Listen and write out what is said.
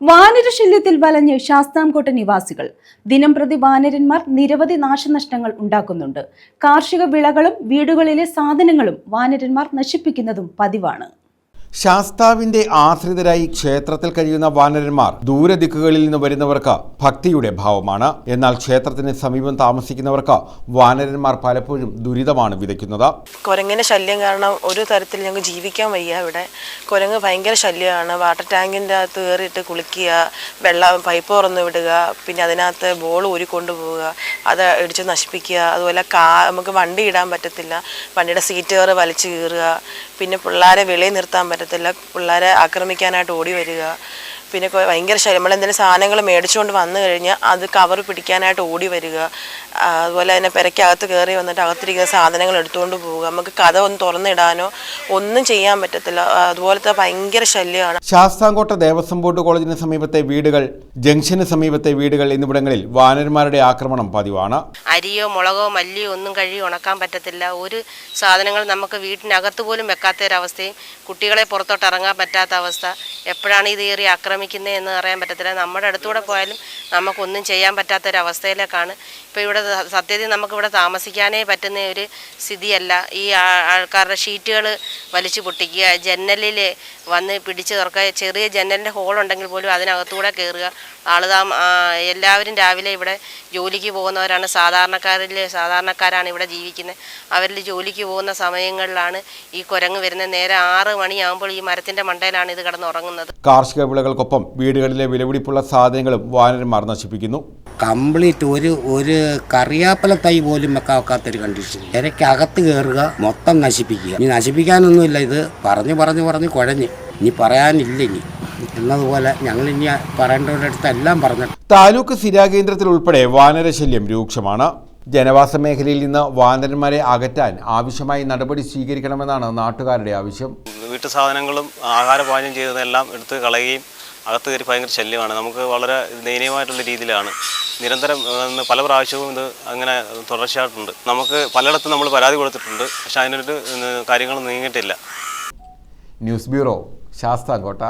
വാനരശല്യത്തിൽ വലഞ്ഞ് ശാസ്താംകോട്ട നിവാസികൾ. ദിനംപ്രതി വാനരന്മാർ നിരവധി നാശനഷ്ടങ്ങൾ ഉണ്ടാക്കുന്നുണ്ട്. കാർഷിക വിളകളും വീടുകളിലെ സാധനങ്ങളും വാനരന്മാർ നശിപ്പിക്കുന്നതും പതിവാണ്. ശാസ്താവിന്റെ ആശ്രിതരായി ക്ഷേത്രത്തിൽ കഴിയുന്ന വാനരന്മാർ ദൂരദിക്കുകളിൽ നിന്ന് വരുന്നവർക്ക് ഭക്തിയുടെ ഭാവമാണ്. എന്നാൽ ക്ഷേത്രത്തിന് സമീപം താമസിക്കുന്നവർക്ക് വാനരന്മാർ പലപ്പോഴും ദുരിതമാണ് വിതയ്ക്കുന്നത്. കുരങ്ങിന്റെ ശല്യം കാരണം ഒരു തരത്തിൽ ഞങ്ങൾക്ക് ജീവിക്കാൻ വയ്യ ഇവിടെ. കുരങ്ങ് ഭയങ്കര ശല്യമാണ്. വാട്ടർ ടാങ്കിന്റെ അകത്ത് കയറിയിട്ട് കുളിക്കുക വെള്ളം പൈപ്പ് തുറന്ന് വിടുക പിന്നെ അതിനകത്ത് ബോൾ ഊരിക്കൊണ്ടു പോവുക അത് ഇടിച്ച് നശിപ്പിക്കുക അതുപോലെ കാ നമുക്ക് വണ്ടി ഇടാൻ പറ്റത്തില്ല. വണ്ടിയുടെ സീറ്റ് കയറ് വലിച്ചു കീറുക പിന്നെ പിള്ളേരെ വെളിയിൽ നിർത്താൻ പറ്റത്തില്ല. പിള്ളേരെ ആക്രമിക്കാനായിട്ട് ഓടി വരിക. പിന്നെ ഭയങ്കര ശല്യം. നമ്മളെന്തെങ്കിലും സാധനങ്ങൾ മേടിച്ചുകൊണ്ട് വന്നു കഴിഞ്ഞാൽ അത് കവർ പിടിക്കാനായിട്ട് ഓടി വരിക. അതുപോലെ തന്നെ പെരയ്ക്കകത്ത് കയറി വന്നിട്ട് അകത്തിരിക്കുന്ന സാധനങ്ങൾ എടുത്തുകൊണ്ട് പോവുക. നമുക്ക് കഥ ഒന്ന് തുറന്നിടാനോ ഒന്നും ചെയ്യാൻ പറ്റത്തില്ല. അതുപോലത്തെ ഭയങ്കര ശല്യമാണ്. ശാസ്താംകോട്ട ദേവസ്വം ബോർഡ് കോളേജിന് സമീപത്തെ വീടുകൾ ജംഗ്ഷന് സമീപത്തെ വീടുകൾ എന്നിവിടങ്ങളിൽ വാനന്മാരുടെ ആക്രമണം പതിവാണ്. അരിയോ മുളകോ മല്ലിയോ ഒന്നും കഴുകി ഉണക്കാൻ പറ്റത്തില്ല. ഒരു സാധനങ്ങൾ നമുക്ക് വീട്ടിനകത്ത് പോലും വെക്കാത്ത ഒരവസ്ഥയും കുട്ടികളെ പുറത്തോട്ട് ഇറങ്ങാൻ പറ്റാത്ത അവസ്ഥ. എപ്പോഴാണ് ഇത് ഏറി ആക്രമിക്കുന്നത് എന്ന് അറിയാൻ പറ്റത്തില്ല. നമ്മുടെ അടുത്തൂടെ പോയാലും നമുക്കൊന്നും ചെയ്യാൻ പറ്റാത്തൊരവസ്ഥയിലേക്കാണ്. ഇപ്പോൾ ഇവിടെ സത്യത്തിൽ നമുക്കിവിടെ താമസിക്കാനേ പറ്റുന്ന ഒരു സ്ഥിതിയല്ല. ഈ ആൾക്കാരുടെ ഷീറ്റുകൾ വലിച്ചു പൊട്ടിക്കുക ജനലിൽ വന്ന് പിടിച്ച് തുറക്കുക ചെറിയ ജനലിന്റെ ഹോളുണ്ടെങ്കിൽ പോലും അതിനകത്തൂടെ കയറുക ആളുതാം എല്ലാവരും രാവിലെ ഇവിടെ ജോലിക്ക് പോകുന്നവരാണ്. സാധാരണക്കാരിൽ സാധാരണക്കാരാണ് ഇവിടെ ജീവിക്കുന്നത് അവരിൽ ജോലിക്ക് പോകുന്ന സമയങ്ങളിലാണ് ഈ കുരങ്ങ് വരുന്നത് നേരെ ആറ് മണിയാകുമ്പോൾ ഈ മരത്തിന്റെ മണ്ടയിലാണ് ഇത് കിടന്നുറങ്ങുന്നത്. കാർഷിക വിളകൾക്കൊപ്പം വീടുകളിലെ വിലപിടിപ്പുള്ള സാധനങ്ങളും വാനരന്മാർ നശിപ്പിക്കുന്നു. കംപ്ലീറ്റ് ഒരു ഒരു കറിയാപ്പല തൈ പോലും വെക്കാൻ കണ്ടീഷൻ കണ്ടീഷൻ ഇരയ്ക്കകത്ത് കയറുക മൊത്തം നശിപ്പിക്കുക. ഇനി നശിപ്പിക്കാനൊന്നുമില്ല ഇത് പറഞ്ഞു പറഞ്ഞു പറഞ്ഞ് കുഴഞ്ഞ്. ഇനി പറയാനില്ല ഇനി. എന്നതുപോലെ ഞങ്ങൾ ഇനി പറയേണ്ടവരുടെ അടുത്ത് എല്ലാം പറഞ്ഞു താലൂക്ക് സ്ഥിരാകേന്ദ്രത്തിൽ ഉൾപ്പെടെ വാനരശല്യം രൂക്ഷമാണ്. ജനവാസ മേഖലയിൽ നിന്ന് വാനരന്മാരെ അകറ്റാൻ ആവശ്യമായി നടപടി സ്വീകരിക്കണമെന്നാണ് നാട്ടുകാരുടെ ആവശ്യം. വീട്ടു സാധനങ്ങളും ആഹാരപാചകം ചെയ്തതെല്ലാം എടുത്ത് കളയുകയും അകത്ത് കയറി ഭയങ്കര ശല്യമാണ്. നമുക്ക് വളരെ ദയനീയമായിട്ടുള്ള രീതിയിലാണ്. നിരന്തരം പല പ്രാവശ്യവും ഇത് അങ്ങനെ തുടർച്ചയായിട്ടുണ്ട്. നമുക്ക് പലയിടത്തും നമ്മൾ പരാതി കൊടുത്തിട്ടുണ്ട്. പക്ഷെ അതിനൊരു കാര്യങ്ങൾ നീങ്ങിയിട്ടില്ല. News bureau Sasthamkotta.